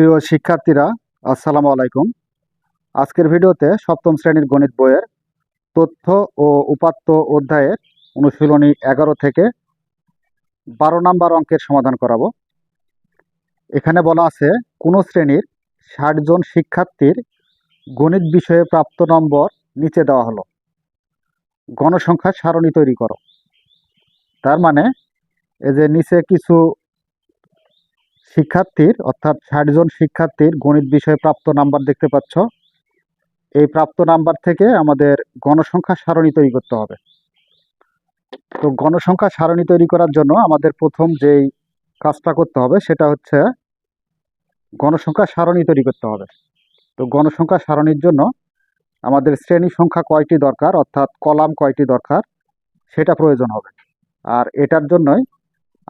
প্রিয় শিক্ষার্থীরা, আসসালামু আলাইকুম। আজকের ভিডিওতে সপ্তম শ্রেণির গণিত বইয়ের তথ্য ও উপাত্ত অধ্যায়ের অনুশীলনী এগারো থেকে বারো নাম্বার অঙ্কের সমাধান করাবো। এখানে বলা আছে, কোনো শ্রেণির ষাট জন শিক্ষার্থীর গণিত বিষয়ে প্রাপ্ত নম্বর নিচে দেওয়া হলো। গণসংখ্যা সারণী তৈরি করো। তার মানে এই যে নিচে কিছু শিক্ষার্থীর, অর্থাৎ ষাট জন শিক্ষার্থীর গণিত বিষয়ে প্রাপ্ত নাম্বার দেখতে পাচ্ছ। এই প্রাপ্ত নাম্বার থেকে আমাদের গণসংখ্যা সারণী তৈরি করতে হবে। তো গণসংখ্যা সারণী তৈরি করার জন্য আমাদের প্রথম যেই কাজটা করতে হবে সেটা হচ্ছে গণসংখ্যা সারণী তৈরি করতে হবে। তো গণসংখ্যা সারণীর জন্য আমাদের শ্রেণি সংখ্যা কয়টি দরকার, অর্থাৎ কলাম কয়টি দরকার, সেটা প্রয়োজন হবে। আর এটার জন্যই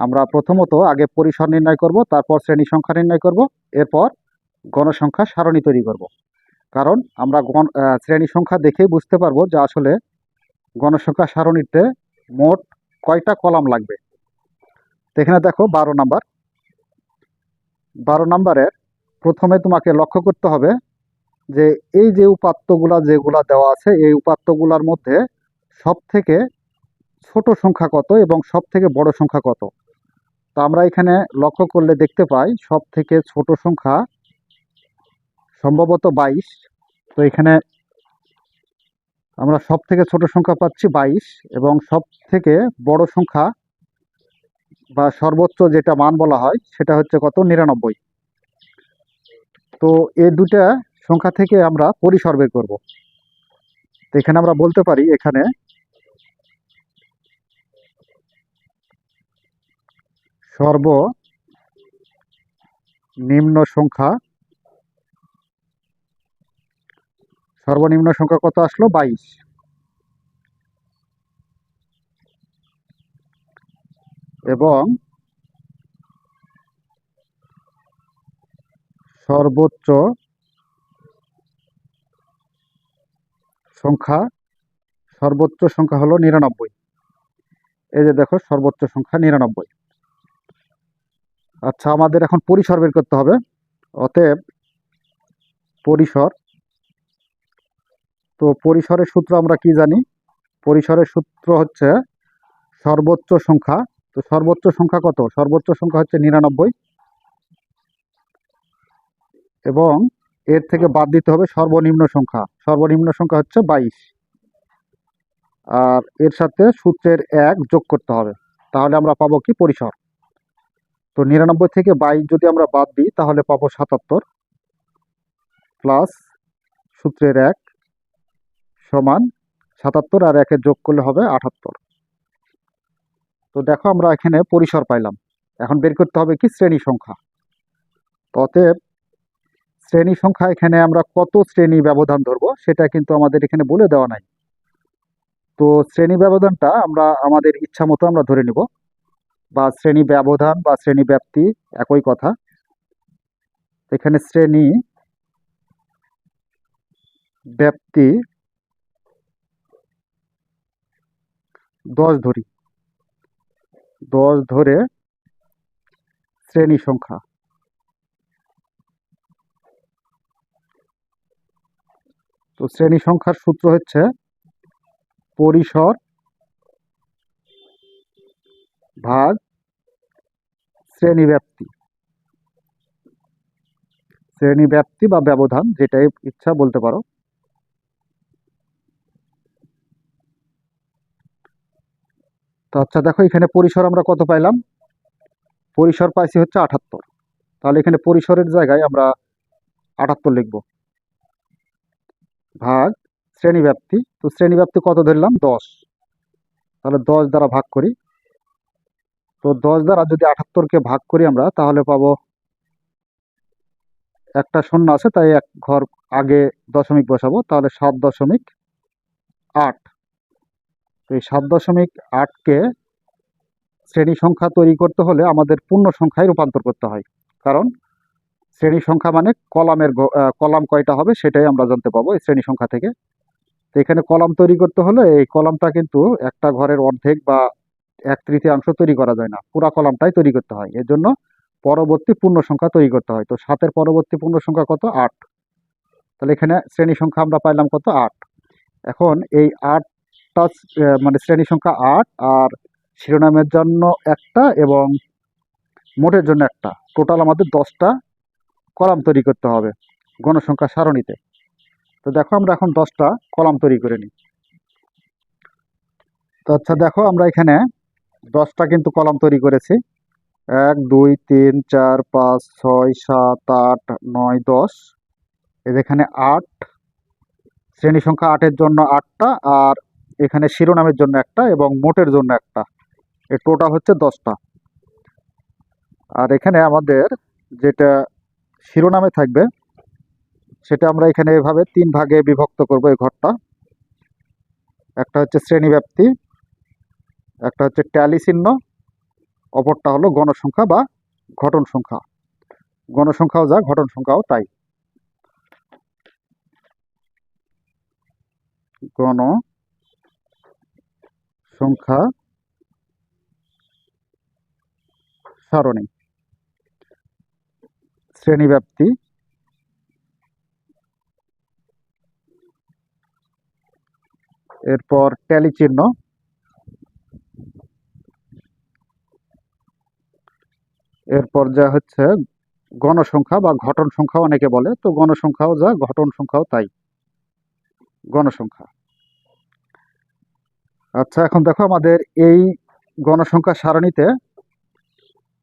আমরা প্রথমত আগে পরিসর নির্ণয় করব, তারপর শ্রেণি সংখ্যা নির্ণয় করব, এরপর গণসংখ্যা সারণী তৈরি করব। কারণ আমরা গণ শ্রেণি সংখ্যা দেখেই বুঝতে পারব যে আসলে গণসংখ্যা সারণীতে মোট কয়টা কলাম লাগবে। এখানে দেখো বারো নাম্বার। বারো নাম্বারের প্রথমে তোমাকে লক্ষ্য করতে হবে যে এই যে উপাত্তগুলা যেগুলা দেওয়া আছে, এই উপাত্তগুলার মধ্যে সব থেকে ছোট সংখ্যা কত এবং সব থেকে বড় সংখ্যা কত? আমরা এখানে লক্ষ্য করলে দেখতে পাই সব থেকে ছোট সংখ্যা সম্ভবত বাইশ। তো এখানে আমরা সব থেকে ছোট সংখ্যা পাচ্ছি বাইশ এবং সব থেকে বড় সংখ্যা বা সর্বোচ্চ যেটা মান বলা হয় সেটা হচ্ছে কত? নিরানব্বই। তো এই দুটা সংখ্যা থেকে আমরা পরিসর বের করব। তো এখানে আমরা বলতে পারি এখানে সর্ব নিম্ন সংখ্যা, সর্বনিম্ন সংখ্যা কত আসলো? বাইশ। এবং সর্বোচ্চ সংখ্যা সর্বোচ্চ সংখ্যা হলো নিরানব্বই। এই যে দেখো, সর্বোচ্চ সংখ্যা নিরানব্বই। আচ্ছা আমাদের এখন পরিসর বের করতে হবে। অতএব পরিসর, তো পরিসরের সূত্র আমরা কি জানি? পরিসরের সূত্র হচ্ছে সর্বোচ্চ সংখ্যা। তো সর্বোচ্চ সংখ্যা কত? সর্বোচ্চ সংখ্যা হচ্ছে নিরানব্বই। এবং এর থেকে বাদ দিতে হবে সর্বনিম্ন সংখ্যা। সর্বনিম্ন সংখ্যা হচ্ছে বাইশ। আর এর সাথে সূত্রের এক যোগ করতে হবে। তাহলে আমরা পাবো কি? পরিসর। তো নিরানব্বই থেকে বাইশ যদি আমরা বাদ দিই, তাহলে পাবো সাতাত্তর প্লাস সূত্রের এক সমান সাতাত্তর আর একে যোগ করলে হবে আটাত্তর। তো দেখো আমরা এখানে পরিসর পাইলাম। এখন বের করতে হবে কি শ্রেণি সংখ্যা। অতএব শ্রেণি সংখ্যা এখানে আমরা কত শ্রেণি ব্যবধান ধরবো সেটা কিন্তু আমাদের এখানে বলে দেওয়া নাই। তো শ্রেণি ব্যবধানটা আমরা আমাদের ইচ্ছা মতো আমরা ধরে নিব। বা শ্রেণি ব্যবধান বা শ্রেণি ব্যাপ্তি একই কথা। এখানে শ্রেণি ব্যাপ্তি দশ ধরি। দশ ধরে শ্রেণি সংখ্যা। তো শ্রেণি সংখ্যার সূত্র হচ্ছে পরিসর ভাগ শ্রেণি ব্যাপ্তি শ্রেণি ব্যাপ্তি বা ব্যবধান যেটাই ইচ্ছা বলতে পারো। তো আচ্ছা দেখো এখানে পরিসর আমরা কত পাইলাম? পরিসর পাইছি হচ্ছে আটাত্তর। তাহলে এখানে পরিসরের জায়গায় আমরা আটাত্তর লিখব। ভাগ শ্রেণি ব্যাপ্তি তো শ্রেণি ব্যাপ্তি কত ধরলাম? দশ। তাহলে দশ দ্বারা ভাগ করি। তো দশ দ্বারা যদি আটাত্তরকে ভাগ করি আমরা, তাহলে পাবো একটা শূন্য আছে, তাই এক ঘর আগে দশমিক বসাবো, তাহলে সাত দশমিক আট। তো এই সাত দশমিক আটকে শ্রেণি সংখ্যা তৈরি করতে হলে আমাদের পূর্ণ সংখ্যায় রূপান্তর করতে হয়। কারণ শ্রেণি সংখ্যা মানে কলামের কলাম কয়টা হবে সেটাই আমরা জানতে পাবো এই শ্রেণি সংখ্যা থেকে। তো এখানে কলাম তৈরি করতে হলে এই কলামটা কিন্তু একটা ঘরের অর্ধেক বা এক তৃতীয়াংশ তৈরি করা যায় না। পুরা কলামটাই তৈরি করতে হয়। এর জন্য পরবর্তী পূর্ণ সংখ্যা তৈরি করতে হয়। তো সাতের পরবর্তী পূর্ণ সংখ্যা কত? আট। তাহলে এখানে শ্রেণি সংখ্যা আমরা পাইলাম কত? আট। এখন এই আটটা মানে শ্রেণি সংখ্যা আট আর শিরোনামের জন্য একটা এবং মোটের জন্য একটা। টোটাল আমাদের দশটা কলাম তৈরি করতে হবে গণসংখ্যা সারণীতে। তো দেখো আমরা এখন দশটা কলাম তৈরি করে নিই। তো আচ্ছা দেখো আমরা এখানে দশটা কিন্তু কলাম তৈরি করেছি। এক, দুই, তিন, চার, পাঁচ, ছয়, সাত, আট, নয়, দশ। এখানে আট, শ্রেণি সংখ্যা আটের জন্য আটটা আর এখানে শিরোনামের জন্য একটা এবং মোটের জন্য একটা। এ টোটাল হচ্ছে দশটা। আর এখানে আমাদের যেটা শিরোনামে থাকবে, সেটা আমরা এখানে এভাবে তিন ভাগে বিভক্ত করব এই ঘরটা। একটা হচ্ছে শ্রেণীব্যাপ্তি একটা হচ্ছে ট্যালি চিহ্ন, অপরটা হলো গণসংখ্যা বা ঘটন সংখ্যা। গণসংখ্যাও যা, ঘটন সংখ্যাও তাই। গণ সংখ্যা সারণী। শ্রেণীব্যাপ্তি। এরপর ট্যালি চিহ্ন। এরপর যা হচ্ছে, গণসংখ্যা বা ঘটন সংখ্যা অনেকে বলে, তো গণসংখ্যাও যা ঘটন সংখ্যাও তাই। গণসংখ্যা। আচ্ছা এখন দেখো আমাদের এই গণসংখ্যা সারণীতে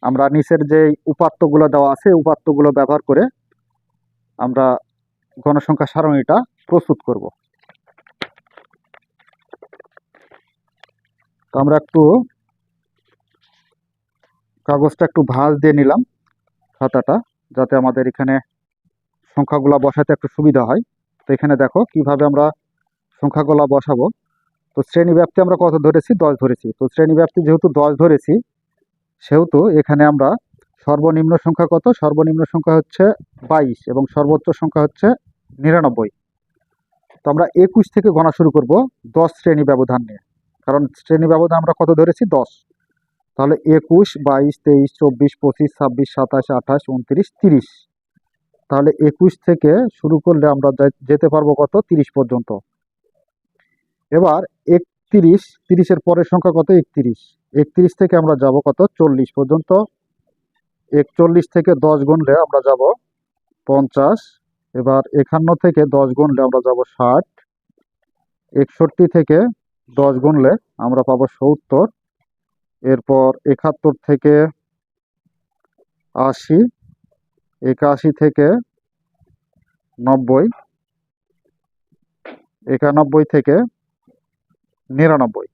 আমরা নিচের যে উপাত্তগুলো দেওয়া আছে উপাত্তগুলো ব্যবহার করে আমরা গণসংখ্যা সারণীটা প্রস্তুত করব। তো আমরা একটু কাগজটা একটু ভাঁজ দিয়ে নিলাম খাতাটা, যাতে আমাদের এখানে সংখ্যাগুলা বসাতে একটু সুবিধা হয়। তো এখানে দেখো কীভাবে আমরা সংখ্যাগুলা বসাবো। তো শ্রেণি ব্যাপ্তি আমরা কত ধরেছি? দশ ধরেছি। তো শ্রেণি ব্যাপ্তি যেহেতু দশ ধরেছি, সেহেতু এখানে আমরা সর্বনিম্ন সংখ্যা কত? সর্বনিম্ন সংখ্যা হচ্ছে বাইশ এবং সর্বোচ্চ সংখ্যা হচ্ছে নিরানব্বই। তো আমরা একুশ থেকে গণা শুরু করব দশ শ্রেণি ব্যবধান নিয়ে। কারণ শ্রেণি ব্যবধান আমরা কত ধরেছি? দশ। তাহলে একুশ, বাইশ, তেইশ, চব্বিশ, পঁচিশ, ছাব্বিশ, সাতাশ, আঠাশ, উনত্রিশ, তিরিশ। তাহলে একুশ থেকে শুরু করলে আমরা যেতে পারব কত? তিরিশ পর্যন্ত। এবার একত্রিশ, তিরিশের পরের সংখ্যা কত? একত্রিশ। একত্রিশ থেকে আমরা যাব কত? চল্লিশ পর্যন্ত। একচল্লিশ থেকে দশ গুনলে আমরা যাব পঞ্চাশ। এবার একান্ন থেকে দশ গুনলে আমরা যাব ষাট। একষট্টি থেকে দশ গুনলে আমরা পাবো সত্তর। এরপর একাত্তর থেকে আশি, একাশি থেকে নব্বই, একানব্বই থেকে নিরানব্বই।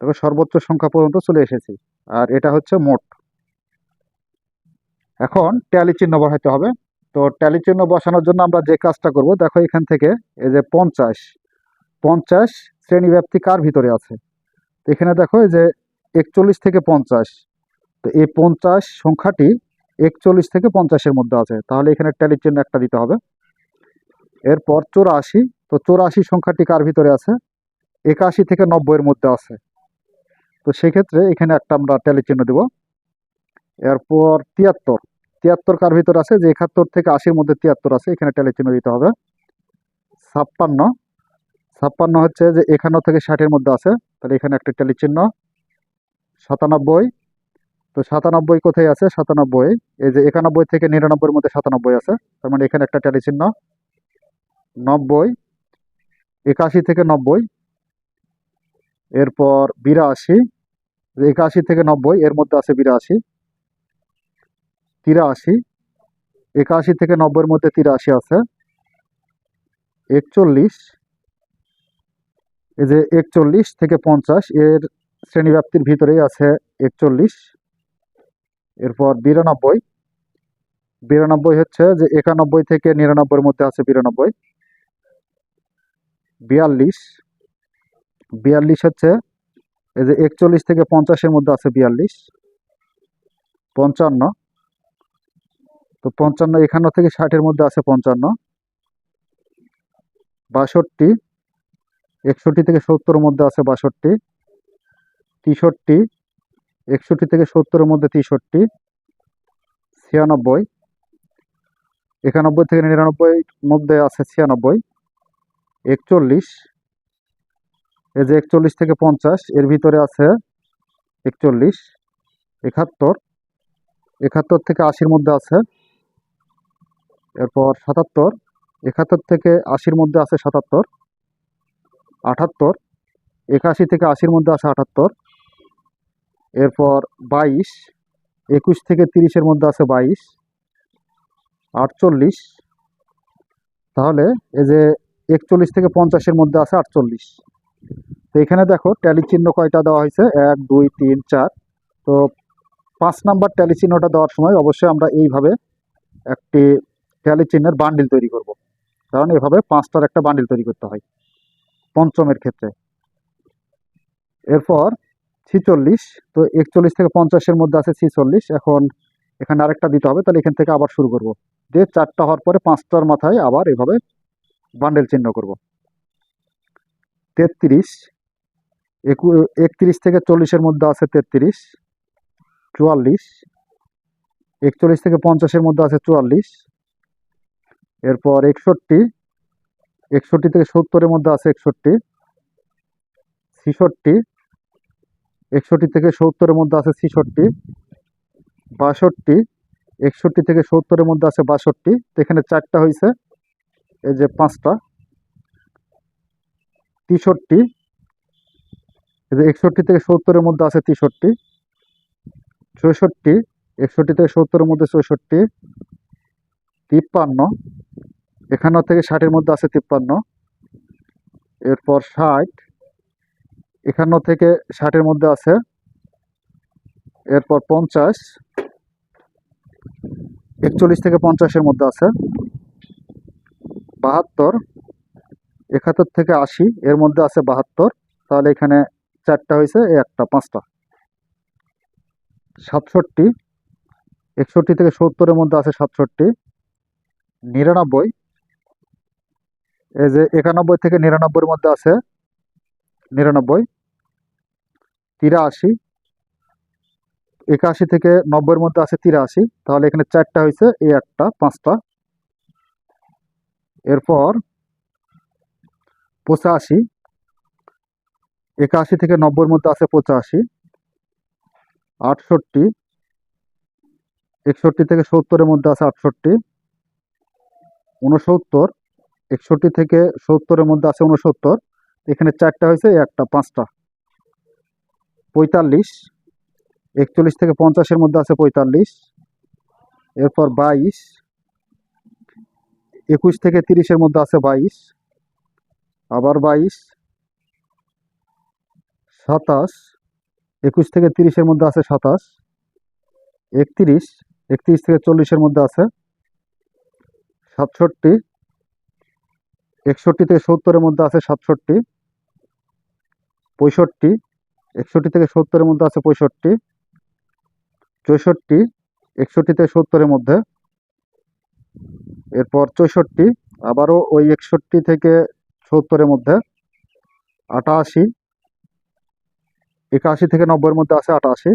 তবে সর্বোচ্চ সংখ্যা পর্যন্ত চলে এসেছি, আর এটা হচ্ছে মোট। এখন ট্যালি চিহ্ন বসাতে হবে। তো ট্যালি চিহ্ন বসানোর জন্য আমরা যে কাজটা করব, দেখো এখান থেকে এই যে পঞ্চাশ পঞ্চাশ শ্রেণীব্যাপ্তি কার ভিতরে আছে? এখানে দেখো এই যে একচল্লিশ থেকে পঞ্চাশ। তো এই পঞ্চাশ সংখ্যাটি একচল্লিশ থেকে পঞ্চাশের মধ্যে আছে। তাহলে এখানে ট্যালি চিহ্ন একটা দিতে হবে। এরপর চৌরাশি। তো চৌরাশি সংখ্যাটি কার ভিতরে আছে? একাশি থেকে নব্বইয়ের মধ্যে আছে। তো সেক্ষেত্রে এখানে একটা আমরা ট্যালি চিহ্ন দেব। এরপর তিয়াত্তর। তিয়াত্তর কার ভিতর আছে? যে একাত্তর থেকে আশির মধ্যে তিয়াত্তর আছে, এখানে ট্যালি চিহ্ন দিতে হবে। ছাপ্পান্ন। ছাপ্পান্ন হচ্ছে যে একান্ন থেকে ষাটের মধ্যে আছে। তাহলে এখানে একটা ট্যালি চিহ্ন। সাতানব্বই। তো সাতানব্বই কোথায় আছে? সাতানব্বই। এই যে একানব্বই থেকে নিরানব্বইয়ের মধ্যে সাতানব্বই আছে। তার মানে এখানে একটা ট্যালি চিহ্ন। নব্বই। একাশি থেকে নব্বই। এরপর বিরাশি। একাশি থেকে নব্বই। এর মধ্যে আছে বিরাশি। তিরাশি। একাশি থেকে নব্বইয়ের মধ্যে তিরাশি আছে। একচল্লিশ। এই যে একচল্লিশ থেকে পঞ্চাশ। এর শ্রেণীব্যাপ্তির ভিতরেই আছে একচল্লিশ। এরপর বিরানব্বই। বিরানব্বই হচ্ছে যে একানব্বই থেকে নিরানব্বইয়ের মধ্যে আছে বিরানব্বই। বিয়াল্লিশ। বিয়াল্লিশ হচ্ছে এই যে একচল্লিশ থেকে পঞ্চাশের মধ্যে আছে বিয়াল্লিশ। পঞ্চান্ন। তো পঞ্চান্ন একান্ন থেকে ষাটের মধ্যে আছে পঞ্চান্ন। বাষট্টি। একষট্টি থেকে সত্তরের মধ্যে আছে বাষট্টি। তেষট্টি, একষট্টি থেকে সত্তরের মধ্যে তেষট্টি, ছিয়ানব্বই, একানব্বই থেকে নিরানব্বই মধ্যে আছে ছিয়ানব্বই, একচল্লিশ, এই যে একচল্লিশ থেকে পঞ্চাশ, এর ভিতরে আছে একচল্লিশ, একাত্তর একাত্তর থেকে আশির মধ্যে আছে, এরপর সাতাত্তর, একাত্তর থেকে আশির মধ্যে আছে সাতাত্তর, আটাত্তর, একাশি থেকে আশির মধ্যে আছে আটাত্তর এরপর বাইশ, একুশ থেকে তিরিশের মধ্যে আছে বাইশ, আটচল্লিশ। তাহলে এই যে একচল্লিশ থেকে পঞ্চাশের মধ্যে আছে আটচল্লিশ। তো এখানে দেখো ট্যালি চিহ্ন কয়টা দেওয়া হয়েছে? এক, দুই, তিন, চার। তো পাঁচ নাম্বার ট্যালি চিহ্নটা দেওয়ার সময় অবশ্যই আমরা এইভাবে একটি ট্যালি চিহ্নের বান্ডিল তৈরি করব। কারণ এভাবে পাঁচটার একটা বান্ডিল তৈরি করতে হয়। পঞ্চমের ক্ষেত্রে। এরপর ছিচল্লিশ, তো একচল্লিশ থেকে পঞ্চাশের মধ্যে আছে ছিচল্লিশ। এখন এখানে আরেকটা দিতে হবে, তাহলে এখান থেকে আবার শুরু করব। দিয়ে চারটা হওয়ার পরে পাঁচটার মাথায় আবার এভাবে বান্ডেল চিহ্ন করব। তেত্রিশ, একু, একত্রিশ থেকে চল্লিশের মধ্যে আছে তেত্রিশ, চুয়াল্লিশ, একচল্লিশ থেকে পঞ্চাশের মধ্যে আছে চুয়াল্লিশ, এরপর একষট্টি একষট্টি থেকে সত্তরের মধ্যে আছে একষট্টি, ছিষট্টি একষট্টি থেকে সত্তরের মধ্যে আছে ছিষট্টি, বাষট্টি, একষট্টি থেকে সত্তরের মধ্যে আছে বাষট্টি। এখানে চারটা হয়েছে এই যে পাঁচটা। তেষট্টি, এই যে একষট্টি থেকে সত্তরের মধ্যে আছে তেষট্টি। চৌষট্টি, একষট্টি থেকে সত্তরের মধ্যে চৌষট্টি। তিপ্পান্ন একান্ন থেকে ষাটের মধ্যে আছে তিপ্পান্ন। এরপর ষাট একান্ন থেকে ষাটের মধ্যে আছে। এরপর পঞ্চাশ, একচল্লিশ থেকে পঞ্চাশের মধ্যে আছে। বাহাত্তর, একাত্তর থেকে আশি, এর মধ্যে আছে বাহাত্তর। তাহলে এখানে চারটা হয়েছে একটা, পাঁচটা। সাতষট্টি, একষট্টি থেকে সত্তরের মধ্যে আছে সাতষট্টি। নিরানব্বই, এই যে একানব্বই থেকে নিরানব্বইয়ের মধ্যে আছে। নিরানব্বই তিরাশি। একাশি থেকে নব্বইয়ের মধ্যে আছে তিরাশি। তাহলে এখানে চারটা হয়েছে এ একটা, পাঁচটা। এরপর পঁচাশি। একাশি থেকে নব্বইয়ের মধ্যে আছে পঁচাশি। আটষট্টি। একষট্টি থেকে সত্তরের মধ্যে আছে আটষট্টি। উনসত্তর একষট্টি থেকে সত্তরের মধ্যে আছে উনসত্তর এখানে চারটা হয়েছে একটা, পাঁচটা। পঁয়তাল্লিশ, একচল্লিশ থেকে পঞ্চাশের মধ্যে আছে পঁয়তাল্লিশ, এরপর বাইশ, একুশ থেকে তিরিশের মধ্যে আছে বাইশ, আবার বাইশ, সাতাশ, একুশ থেকে তিরিশের মধ্যে আছে সাতাশ, একত্রিশ একত্রিশ থেকে চল্লিশের মধ্যে আছে সাতষট্টি, একষট্টি থেকে সত্তরের মধ্যে আছে সাতষট্টি, পঁয়ষট্টি একষট্টি থেকে সত্তরের মধ্যে আছে পঁয়ষট্টি। চৌষট্টি, একষট্টি থেকে সত্তরের মধ্যে। এরপর চৌষট্টি, আবারও ওই একষট্টি থেকে সত্তরের মধ্যে। আটাশি, একাশি থেকে নব্বইয়ের মধ্যে আছে আটাশি।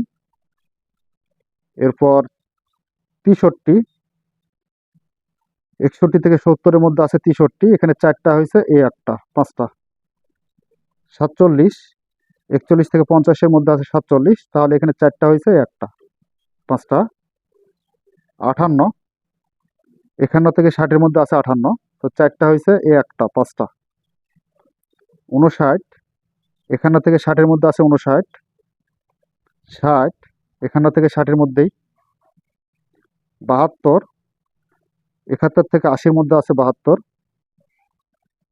এরপর তেষট্টি, একষট্টি থেকে সত্তরের মধ্যে আছে তেষট্টি। এখানে চারটা হয়েছে, এই একটা, পাঁচটা। সাতচল্লিশ একচল্লিশ থেকে পঞ্চাশের মধ্যে আছে সাতচল্লিশ, তাহলে এখানে চারটা হয়েছে একটা, পাঁচটা আটান্ন একান্ন থেকে ষাটের মধ্যে আছে আঠান্ন, তো চারটা হয়েছে এ একটা, পাঁচটা উনষাট একান্ন থেকে ষাটের মধ্যে আছে উনষাট ষাট একান্ন থেকে ষাটের মধ্যেই, বাহাত্তর, একাত্তর থেকে আশির মধ্যে আছে বাহাত্তর,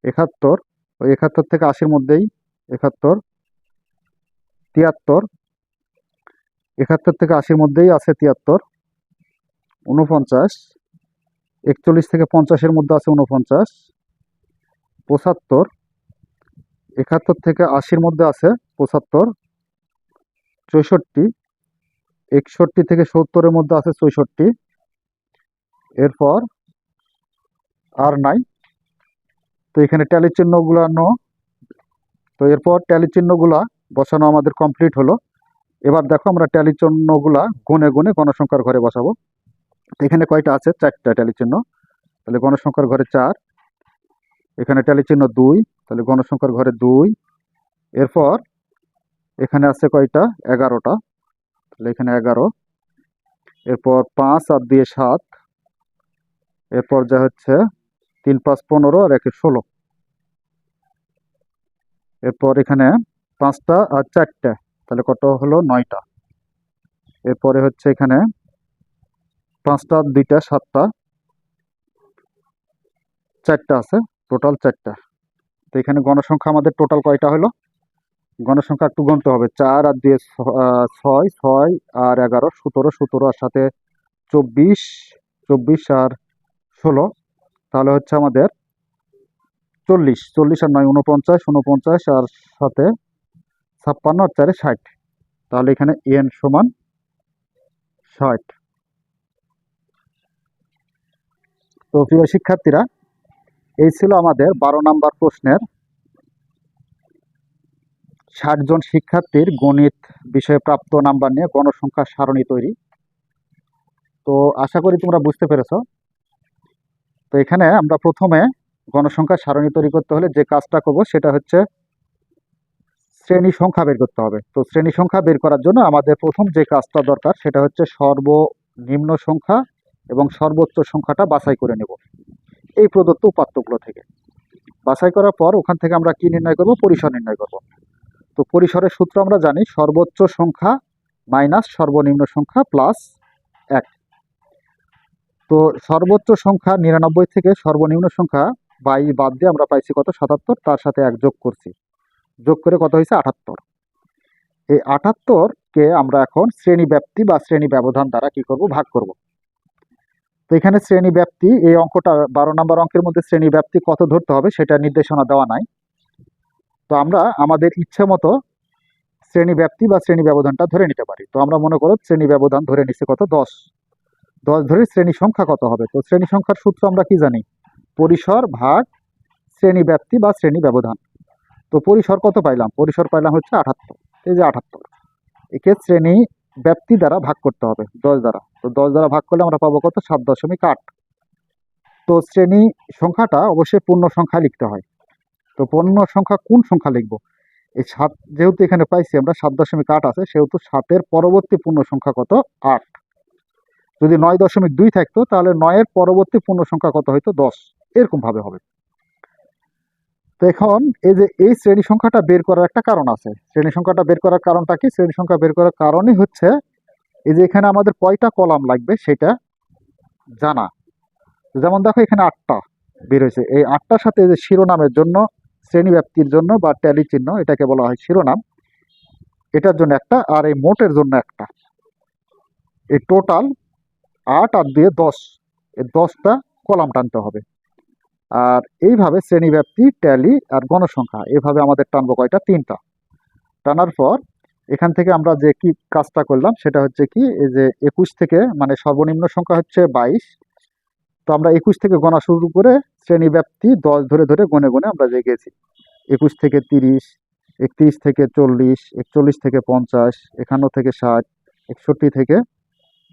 একাত্তর ওই একাত্তর থেকে আশির মধ্যেই, একাত্তর তিয়াত্তর। একাত্তর থেকে আশির মধ্যেই আছে তিয়াত্তর। উনপঞ্চাশ একচল্লিশ থেকে পঞ্চাশের মধ্যে আছে উনপঞ্চাশ পঁচাত্তর। একাত্তর থেকে আশির মধ্যে আছে পঁচাত্তর। চৌষট্টি। একষট্টি থেকে সত্তরের মধ্যে আছে চৌষট্টি। এরপর আর নাই। তো এখানে ট্যালি চিহ্নগুলো নো। তো এরপর ট্যালি চিহ্নগুলা বসানো আমাদের কমপ্লিট হলো। এবার দেখো আমরা ট্যালি চিহ্নগুলা গুনে গুনে গণসংখ্যার ঘরে বসাবো। এখানে কয়টা আছে? চারটা ট্যালি চিহ্ন। তাহলে গণসংখ্যার ঘরে চার, এখানে ট্যালি চিহ্ন দুই, তাহলে গণসংখ্যার ঘরে দুই। এরপর এখানে আছে কয়টা? এগারোটা। তাহলে এখানে এগারো। এরপর পাঁচ আর দিয়ে সাত। এরপর যা হচ্ছে তিন, পাঁচ, পনেরো আর একে ষোলো। এরপর এখানে পাঁচটা আর চারটা, তাহলে কত হলো নয়টা। এরপরে হচ্ছে এখানে পাঁচটা, দুইটা, সাতটা, চারটা আছে টোটাল চারটা। তো এখানে গণসংখ্যা আমাদের টোটাল কয়টা হলো? গণসংখ্যা একটু গুনতে হবে, চার আর দিয়ে ছয় ছয় আর এগারো, সতেরো সতেরো আর সাথে চব্বিশ চব্বিশ আর ষোলো, তাহলে হচ্ছে আমাদের চল্লিশ চল্লিশ আর নয় উনপঞ্চাশ উনপঞ্চাশ আর সাথে ছাপ্পান্ন আর চারে ষাট। তাহলে এখানে এন সমান ষাট। তো প্রিয় শিক্ষার্থীরা, এই ছিল আমাদের বারো নাম্বার প্রশ্নের ষাট জন শিক্ষার্থীর গণিত বিষয়ে প্রাপ্ত নাম্বার নিয়ে গণসংখ্যা সারণী তৈরি। তো আশা করি তোমরা বুঝতে পেরেছ। তো এখানে আমরা প্রথমে গণসংখ্যা সারণী তৈরি করতে হলে যে কাজটা করব সেটা হচ্ছে শ্রেণি সংখ্যা বের করতে হবে। তো শ্রেণি সংখ্যা বের করার জন্য আমাদের প্রথম যে কাজটা দরকার সেটা হচ্ছে সর্বনিম্ন সংখ্যা এবং সর্বোচ্চ সংখ্যাটা বাছাই করে নেব এই প্রদত্ত উপাত্তগুলো থেকে। বাছাই করার পর ওখান থেকে আমরা কি নির্ণয় করব? পরিসর নির্ণয় করব। তো পরিসরের সূত্র আমরা জানি সর্বোচ্চ সংখ্যা মাইনাস সর্বনিম্ন সংখ্যা প্লাস এক। তো সর্বোচ্চ সংখ্যা নিরানব্বই থেকে সর্বনিম্ন সংখ্যা বাই বাদ দিয়ে আমরা পাইছি কত? সাতাত্তর, তার সাথে এক যোগ করছি। যোগ করে কত হয়েছে? আটাত্তর। এই আটাত্তরকে আমরা এখন শ্রেণি ব্যাপ্তি বা শ্রেণি ব্যবধান দ্বারা কি করব? ভাগ করব। তো এখানে শ্রেণি ব্যাপ্তি এই অঙ্কটা বারো নম্বর অঙ্কের মধ্যে শ্রেণি ব্যাপ্তি কত ধরতে হবে সেটা নির্দেশনা দেওয়া নাই। তো আমরা আমাদের ইচ্ছে মতো শ্রেণি ব্যাপ্তি বা শ্রেণি ব্যবধানটা ধরে নিতে পারি। তো আমরা মনে করো শ্রেণি ব্যবধান ধরে নিচ্ছি কত? দশ। দশ ধরে শ্রেণি সংখ্যা কত হবে? তো শ্রেণি সংখ্যার সূত্র আমরা কি জানি? পরিসর ভাগ শ্রেণি ব্যাপ্তি বা শ্রেণি ব্যবধান তো পরিসর কত পাইলাম? পরিসর পাইলাম হচ্ছে আঠাত্তর এই যে আঠাত্তর একে শ্রেণি ব্যাপ্তি দ্বারা ভাগ করতে হবে, দশ দ্বারা। তো দশ দ্বারা ভাগ করলে আমরা পাবো কত? সাত দশমিক আট। তো শ্রেণি সংখ্যাটা অবশ্যই পূর্ণ সংখ্যা লিখতে হয়। তো পূর্ণ সংখ্যা কোন সংখ্যা লিখব? এই সাত যেহেতু এখানে পাইছি আমরা, সাত দশমিক আট আছে, সেহেতু সাতের পরবর্তী পূর্ণ সংখ্যা কত? আট। যদি নয় দশমিক দুই থাকতো, তাহলে নয়ের পরবর্তী পূর্ণ সংখ্যা কত হইতো? দশ। এরকম ভাবে হবে। তো এখন এই যে এই শ্রেণি সংখ্যাটা বের করার একটা কারণ আছে। শ্রেণি সংখ্যাটা বের করার কারণটা কি? শ্রেণি সংখ্যা বের করার কারণই হচ্ছে এই যে এখানে আমাদের কয়টা কলাম লাগবে সেটা জানা। যেমন দেখো এখানে আটটা বের হয়েছে। এই আটটার সাথে যে শিরোনামের জন্য শ্রেণি ব্যাপ্তির জন্য বা ট্যালি চিহ্ন, এটাকে বলা হয় শিরোনাম, এটার জন্য একটা আর এই মোটের জন্য একটা। এই টোটাল আট আর দিয়ে দশ। এই দশটা কলাম টানতে হবে। আর এইভাবে শ্রেণীব্যাপ্তি ট্যালি আর গণসংখ্যা এভাবে আমাদের টানবো কয়টা? তিনটা। টানার পর এখান থেকে আমরা যে কি কাজটা করলাম, সেটা হচ্ছে কি, এই যে একুশ থেকে মানে সর্বনিম্ন সংখ্যা হচ্ছে বাইশ। তো আমরা একুশ থেকে গণা শুরু করে শ্রেণীব্যাপ্তি দশ ধরে ধরে গনে গনে আমরা যে গেছি একুশ থেকে তিরিশ, একত্রিশ থেকে চল্লিশ, একচল্লিশ থেকে পঞ্চাশ, একান্ন থেকে ষাট, একষট্টি থেকে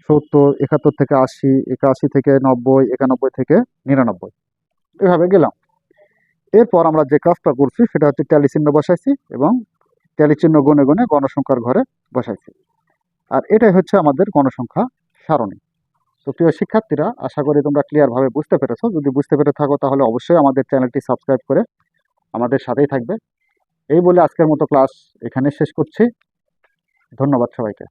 সত্তর, একাত্তর থেকে আশি, একাশি থেকে নব্বই, একানব্বই থেকে নিরানব্বই। এভাবে গেলাম। এরপর আমরা যে কাজটা করছি, সেটা হচ্ছে ট্যালি চিহ্ন বসাইছি এবং ট্যালি চিহ্ন গনে গনে গণসংখ্যার ঘরে বসাইছি। আর এটাই হচ্ছে আমাদের গণসংখ্যা সারণী। তো প্রিয় শিক্ষার্থীরা, আশা করি তোমরা ক্লিয়ারভাবে বুঝতে পেরেছ। যদি বুঝতে পেরে থাকো, তাহলে অবশ্যই আমাদের চ্যানেলটি সাবস্ক্রাইব করে আমাদের সাথেই থাকবে। এই বলে আজকের মতো ক্লাস এখানে শেষ করছি। ধন্যবাদ সবাইকে।